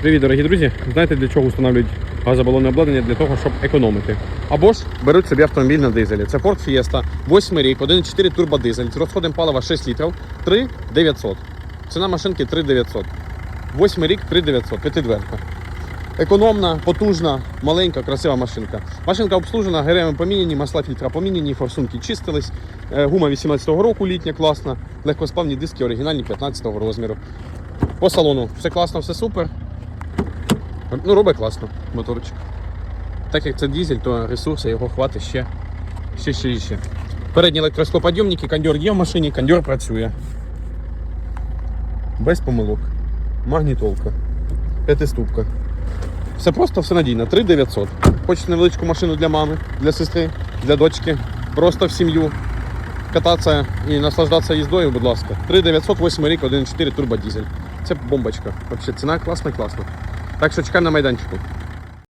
Привіт, дорогі друзі! Знаєте для чого встановлюють газобалонне обладнання? Для того, щоб економити. Або ж беруть собі автомобіль на дизелі. Це Ford Fiesta, 8 рік, 1,4 турбодизель з розходом палива 6 літрів, 3900. Ціна машинки 3900. 8 рік 3900, п'ятидверка. Економна, потужна, маленька, красива машинка. Машинка обслужена, ГРМ поміняні, масла фільтра поміняні, форсунки чистились. Е, Гума 18-го року літня класна, легкосплавні диски оригінальні 15-го розміру. По салону все класно, все супер. Ну, робить класно моторчик. Так як це дізель, то ресурси його хватить ще, ще, ще, ще. Передні електросклоподйомники, кондьор є в машині, кондьор працює. Без помилок. Магнітолка. П'ятиступка. Все просто, все надійно. 3900. Хочете невеличку машину для мами, для сестри, для дочки. Просто в сім'ю. Кататися і наслаждатися їздою, будь ласка. 3900, 8 рік, 1.4 турбодізель. Це бомбочка. Взагалі, ціна класна, класна. Так що чекаємо на майданчику.